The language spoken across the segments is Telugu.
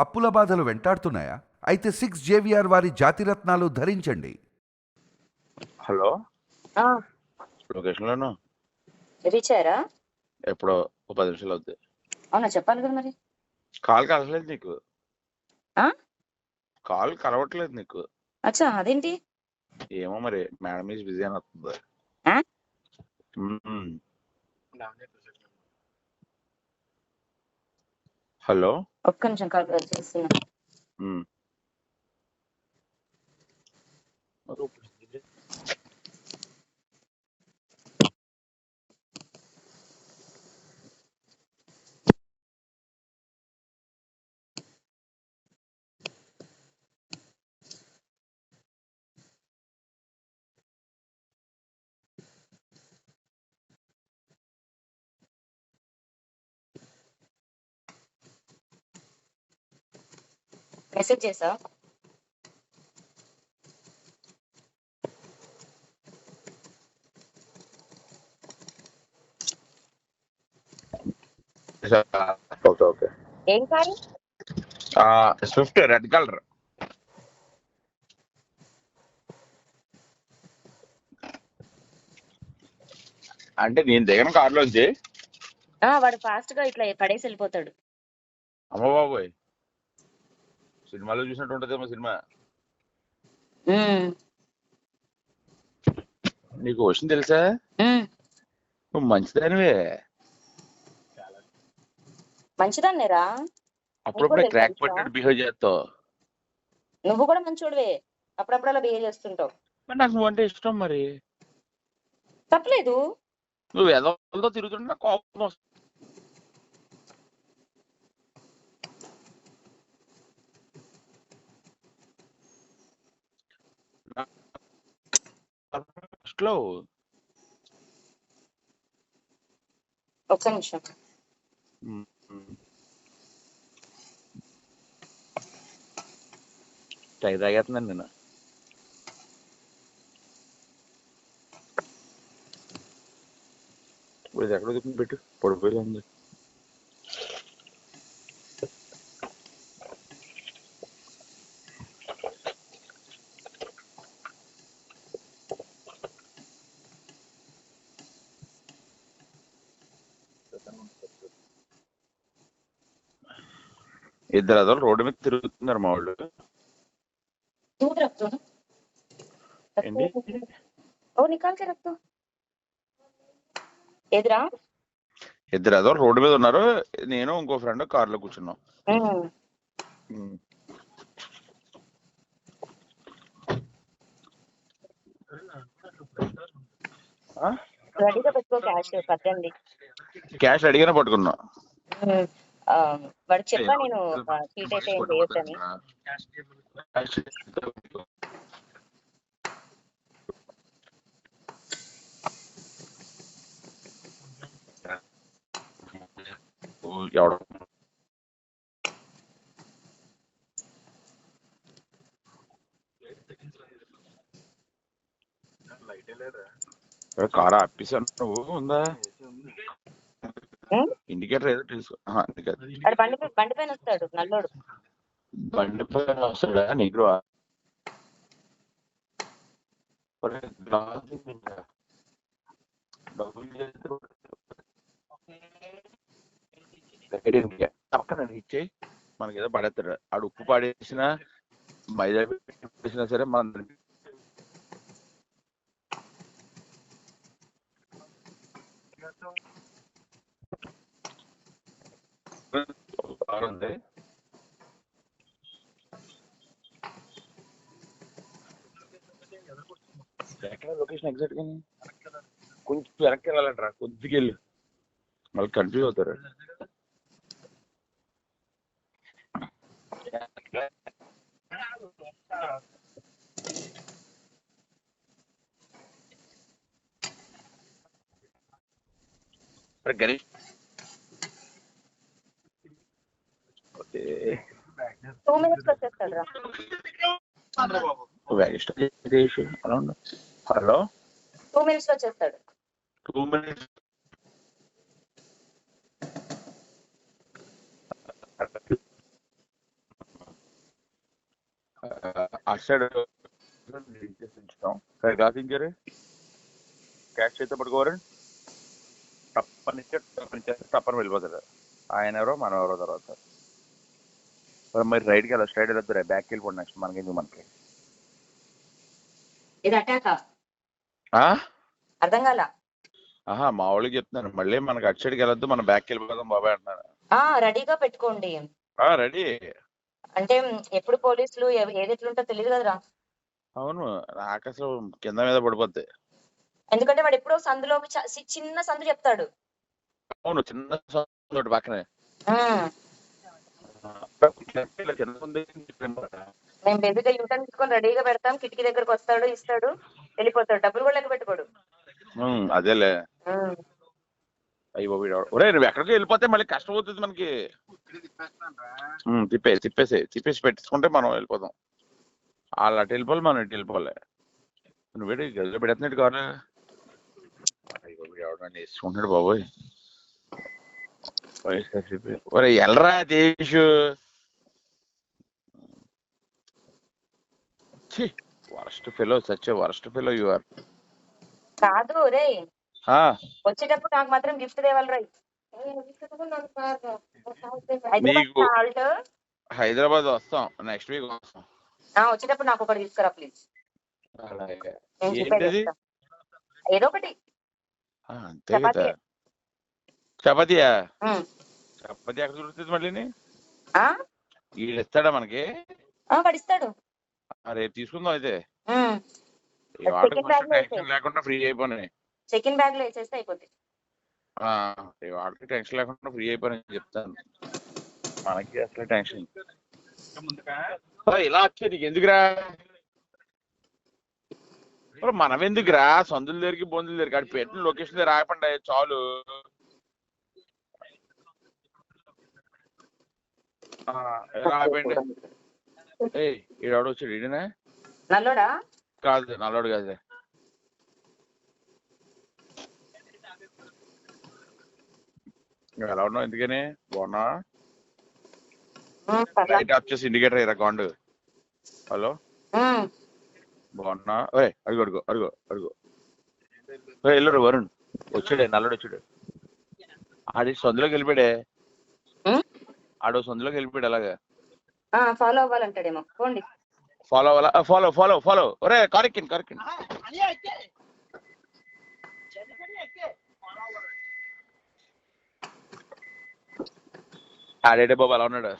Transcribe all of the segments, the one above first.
అప్పుల బాధలు వెంటాడుతున్నాయా? అయితే సిక్స్ జేవిఆర్ వారి జాతిరత్నాలు ధరించండి. హలో? ఆ, లొకేషన్లోను రీచ్ అయ్యారా ఎప్పుడో ఒక పది నిమిషాలు అవుద్ది. అవునా చెప్పాలి కదా మరి. కాల్ కలవట్లేదు నీకు? ఆ? కాల్ కలవట్లేదు నీకు? అచ్చా అదేంటి? ఏమో మరి మేడం ఈజ్ బిజీ అని వస్తుంది. ఆ? మ్మ్. హలో ఒక్క నిమిషం కాల్ చేస్తున్నా. మెసేజ్ చేసా? Okay okay. ఏం స్విఫ్ట్ రెడ్ కలర్. అంటే నేను దిగిన కార్లోంచి? వాడు ఫాస్ట్గా ఇట్లా పడేసి వెళ్ళిపోతాడు. అమ్మ బాబోయ్. సినిమాలో చూసినట్టు ఉంటదేమో సినిమా. నీకు విషయం తెలుసా? నువ్వు మంచిదానివే. మంచిదన్నేరా? అప్పుడప్పుడు క్రాక్? పట్టినట్టు బిహేవ్ చేస్తావు. నువ్వు కూడా మంచోడివే. అప్పుడప్పుడు అలా బిహేవ్ చేస్తుంటావు. మరి నాకు నువ్వు అంటే ఇష్టం మరి. తప్పలేదు. నువ్వు ఎదలతో తిరుగుతుంటే కోపం వస్తుంది. ఫస్ట్లో ఒక్క నిమిషం టై తాగేస్తున్నాను నేను ఇప్పుడు ఇది ఎక్కడ దిక్కుని ఇద్దరు అదో రోడ్డు మీద తిరుగుతున్నారు మా వాళ్ళు. ఇద్దరు అదో రోడ్డు మీద ఉన్నారు. నేను ఇంకో ఫ్రెండ్ కార్లో కూర్చున్నాం క్యాష్ రెడీగానే పట్టుకున్నా. వాడికి చెప్పా నేను సీట్ అయితే ఏం చేయొద్దని ఎవడ కార్ ఆపేసాను నువ్వు ఉందా? ఇండికేటర్ ఏదో తీసుకో బండి బండి పైన వస్తాడు నల్లోడు. బండి పైన వస్తాడా? నీకు ఇచ్చే మనకి ఏదో పడేస్తాడు. ఆడు ఉప్పు పాడేసినా మైదా వేసినా సరే మనం ఉంది ఎక్కడ లొకేషన్ ఎగ్జాక్ట్గా? కొంచెం వెనక్కి వెళ్ళాలంటారా కొద్దిగా వెళ్ళి మళ్ళీ కన్ఫ్యూజ్ అవుతారు. అరే గణేష్ ఓకే టూ మినిట్స్ వచ్చేస్తాడు రా వెంకటేష్ అలా ఉండు హలో? టూ మినిట్స్ టూ సరే కాసించారు క్యాష్ చేస్తే పట్టుకోవారండి తప్పని తప్పని చేస్తే తప్పని వెళ్ళిపోతారు ఆయన ఎవరో మనం ఎవరో తర్వాత. మరి మరి రైట్కి వెళ్ళాలి స్ట్రైట్ వెళ్ళొద్దు బ్యాక్ వెళ్ళిపోండి నెక్స్ట్ మనకి ఎందుకు మనకి? ఇది అటాకా? ఆ? అర్థం కాల? ఆహా మా వాళ్ళకి చెప్తున్నాను మళ్ళీ మనకి అటు సైడ్కి వెళ్ళొద్దు మనం బ్యాక్ వెళ్ళిపోదాం బాబాయ్ అంటున్నాను ఆ రెడీగా పెట్టుకోండి. రెడీ అంటే ఎప్పుడు పోలీసులు ఏది ఎట్లుంటో తెలియదు కదరా. అవును అసలు కింద మీద పడిపోద్ది. ఎందుకంటే వాడు ఎప్పుడో చి- చిన్న సందు చెప్తాడు. అవును చిన్న చోటు పక్కనే. మేము బేబీగా యూటర్న్ తీసుకొని రెడీగా పెడతాం. కిటికీ దగ్గరకు వస్తాడు ఇస్తాడు వెళ్ళిపోతాడు. డబ్బులు కూడా లెక్క పెట్టుకోడు. అదేలే. అయ్యో ఒరే నువ్వు ఎక్కడికి వెళ్ళిపోతే మళ్ళీ కష్టం అవుతుంది మనకి. తిప్పే తిప్పేసి తిప్పేసి పెట్టేసుకుంటే మనం వెళ్ళిపోదాం వాళ్ళు అటు వెళ్ళిపోవాలి మనం ఇటు వెళ్ళిపోవాలి నువ్వు వేడి గదిలో పెడుతున్నాడు కావాలి అయ్యో వీడు ఎవడన్నా వేసుకుంటున్నాడు బాబోయ్. వైఎస్ఆర్సీపీ. ఒరే ఎల్రా దేశు. Worst fellow such worst fellow you are కాదు రే వచ్చేటప్పుడు నాకు మాత్రం గిఫ్ట్ తేవాలి రై నీకు- హైదరాబాద్ వస్తాం నెక్స్ట్ వీక్ వస్తాం. వచ్చేటప్పుడు నాకు ఒకటి తీసుకురా ప్లీజ్ ఏదో ఒకటి. ఆ, అంతే కదా. చపాతీయా. చపాతీ ఎక్కడ దొరుకుతుంది మళ్ళీ ఆ? వీడు ఇస్తాడా మనకి? ఆ, వాడు ఇస్తాడు ఆ, రేపు తీసుకుందాం అయితే. టెన్షన్. లేకుండా ఫ్రీ అయిపోయినాయి చెకిన్ బ్యాగ్లో వేసేస్తే అయిపోద్ది. టెన్షన్ లేకుండా ఫ్రీ అయిపోయినాయి చెప్తాను. మనకి అసలు టెన్షన్. ఇలా వచ్చేది నీకు ఎందుకురా? మనం ఎందుకురా? సందుల దగ్గరికి బొందుల దగ్గరికి. అక్కడ పెట్టిన లొకేషన్ దగ్గర ఆగపండి చాలు. ఆగండి ఏయ్ ఈడెవడో వచ్చాడు ఈడనే? నల్లోడా? కాదు నల్లోడు కాదు. ఎలా ఉన్నావు ఎందుకని? బాగున్నా ఉమ్, పర్లా. లైట్ ఆఫ్ చేసి ఇండికేటర్ ఇరా హలో. బాగున్నా? ఓయ్ అడుగు అడుగు అడుగు అడుగు. వరుణ్. వచ్చాడే నల్లుడు వచ్చాడు. ఆడి సందులోకి వెళ్ళిపోయాడే? ఆడు సందులోకి వెళ్ళిపోయాడు అలాగా. ఫాలో అవ్వాలంటాడేమో. పోండి. ఫాలో అవ్వాలా? ఫాలో ఫాలో ఫాలో ఒరే కారెక్కిన్ కారెక్కిన్ ఆడేడే బాబు అలా ఉన్నాడు.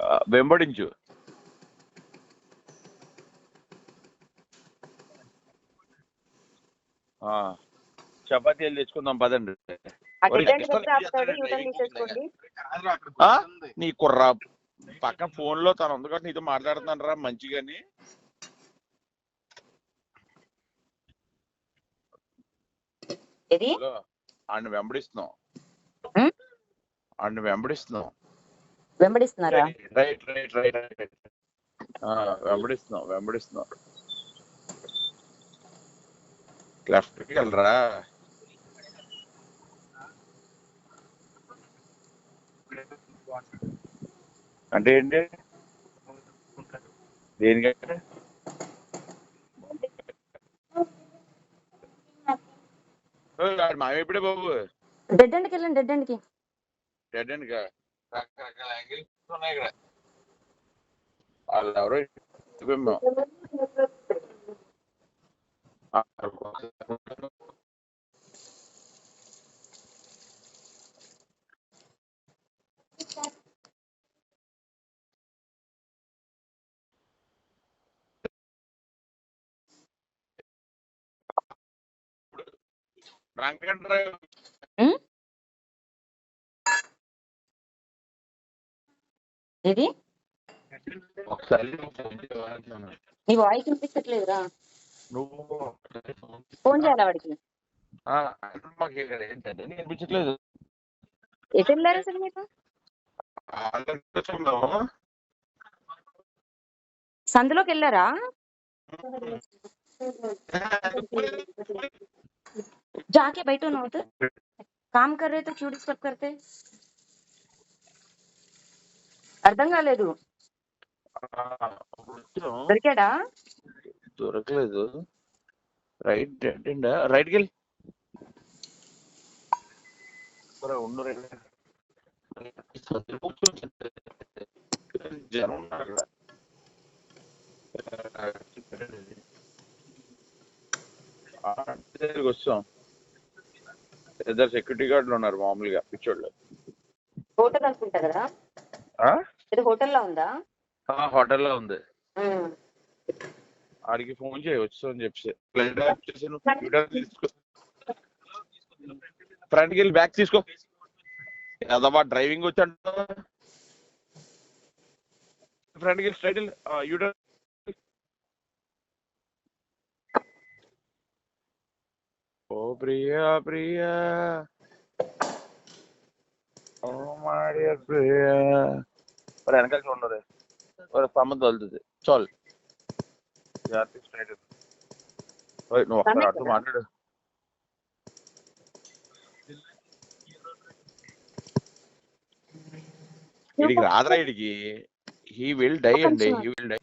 ఆ, వెంబడించు. చపాతీలు తెచ్చుకుందాం పదండి? నీ కుర్రా పక్కన ఫోన్లో తను ఉంది కాబట్టి నీతో మాట్లాడుతున్నాను రా మంచిగాని. ఆడిని వెంబడిస్తున్నాం. ఉం? ఆడిని వెంబడిస్తున్నాం. వెంబడిస్తున్నారా? రైట్ రైట్ రైట్ రైట్ వెంబడిస్తున్నాం వెంబడిస్తున్నాం. వెళ్ళరా అంటే ఏంటి దేనికంటే మావి ఎప్పుడే బాబు డెడ్ ఎండ్కి వెళ్ళండి డెడ్ ఎండ్కి డెడ్ అండ్గా రకరకాల యాంగిల్స్ ఉన్నాయి ఇక్కడ వాళ్ళు ఎవరో ఇవ్వమ్మా. ఆ, డ్రంక్ అండ్ డ్రైవ్ ఇది ఒకసారి నువ్వు ఫోన్ చేయమని నీ వాయిస్ వినిపించట్లేదురా నువ్వు ఫోన్ చేయాలా వాడికి ఆ, మాకు ఇక్కడ ఏంటంటే నీకు అనిపించట్లేదు ఎటు వెళ్ళారు అసలు మీరు ఆల్రెడీ చూద్దాము. సందులోకి వెళ్ళారా जाके बैठो ना उधर काम कर रहे तो क्यों डिस्टर्ब करते అర్థం కాలేదు దొరికాడా దొరకలేదు. రైట్ రైట్కి వెళ్ళి సరే ఉండు రైట్ జనం ఉన్నారు. అక్కడ. ఆ, దగ్గరికి వస్తాం ఇద్దరు సెక్యూరిటీ గార్డులు ఉన్నారు మామూలుగా పిచ్చోళ్ళు. హోటల్ అనుకుంటా కదా? ఇది హోటల్లో ఉందా? హోటల్లో ఉంది. ఉమ్. ఆడికి ఫోన్ చేయవచ్చు అని చెప్పి ఫ్లైట్ ఆఫ్ చేసి తీసుకో. ఫ్రంట్కి వెళ్ళి బ్యాక్ తీసుకో. అదమ్మా డ్రైవింగ్ వచ్చాడు. ఫ్రంట్కి వెళ్ళి స్ట్రైట్ వెళ్ళి యూటర్ ఓ ప్రియా ప్రియా. ఓ మాడియా ప్రియా. వెనకాల చూడండి సంబంధం స్తంభం చాలు. నువ్వు ఒకసారి అటు మాట్లాడు. వీడికి రాదురా వీడికి హీ విల్ డై అండి హీ విల్ డై